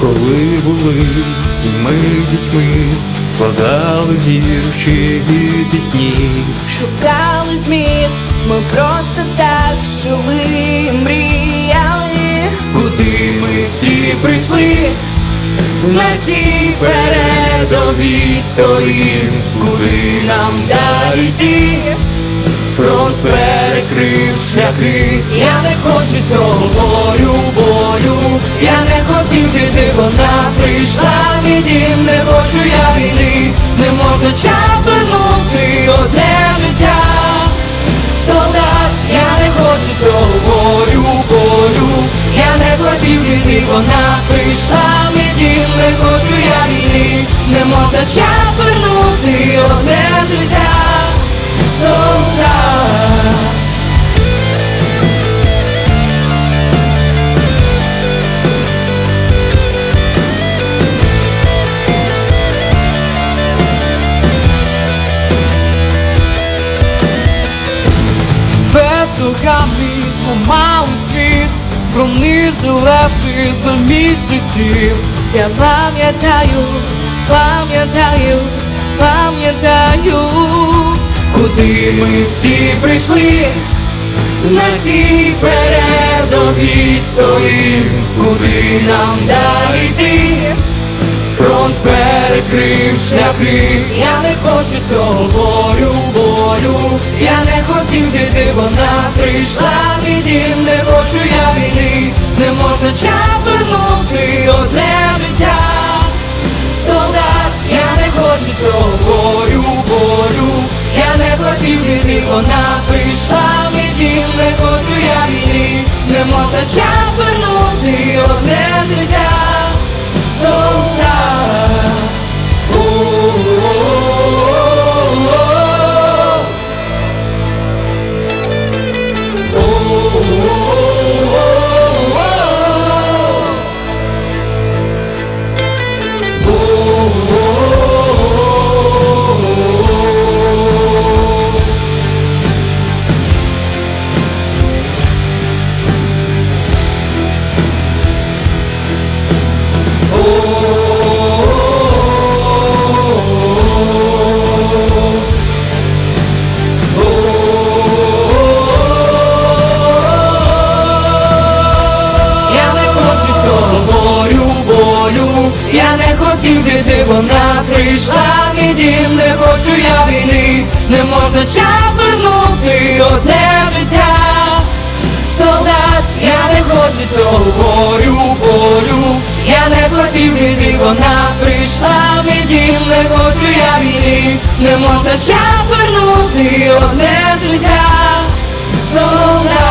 Коли були ми дітьми, складали вірші і пісні. Шукали зміст, ми просто так жили, мріяли, Куди ми всі прийшли, на цій передовій стоїм, куди нам далі йти, фронт перекрив шляхи. я не хочу цього болю, болю, я не хотів піти, вона прийшла дім, не хочу я війни, не можна час вернути одне життя. Солдат, я не хочу цього болю, болю, я не хотів піти, вона прийшла дім, не хочу я війни, не можна час вернути одне життя. Солдат. Бездоганний зламали світ, бронежилети замість життів. Я пам'ятаю, пам'ятаю, пам'ятаю, Куди ми всі прийшли, на цій передовій стоїм, куди нам далі йти, фронт перекрив шляхи. я не хочу цього болю, болю, я не хотів піти, вона прийшла. Мій не хочу я війни, не можна час вернути одне життя. Солдат, я не хочу цього болю, вона прийшла мій дім, не хочу я війни, не можна час вернути одне життя. Вона прийшла дім, не хочу я війни, не можна час вернути одне життя. Солдат, я не хочу цього болю, болю, я не хотів піти, вона прийшла мій не хочу я війни, не можна час вернути одне життя. Солдат.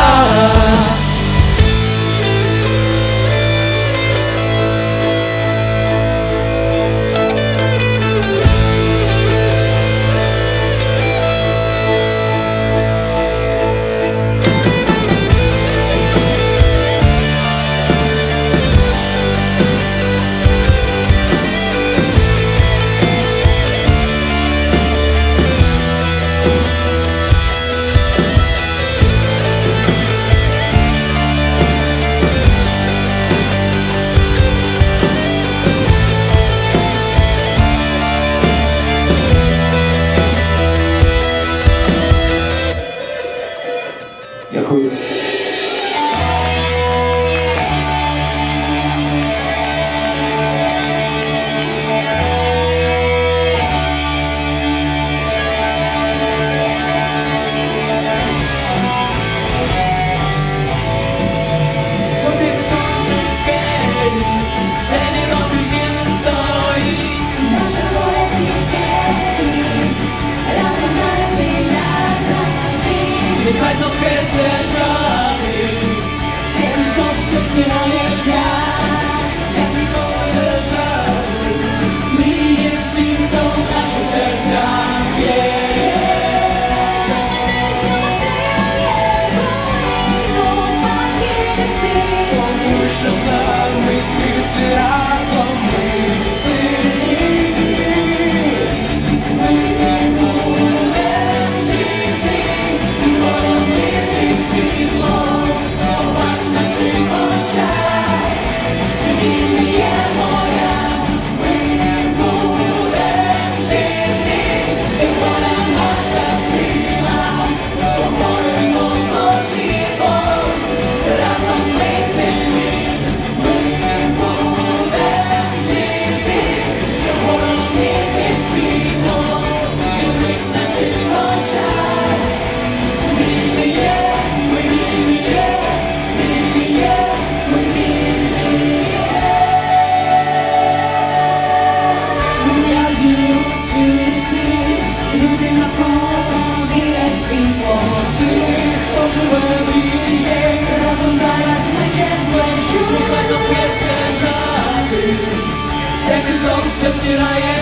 się styraje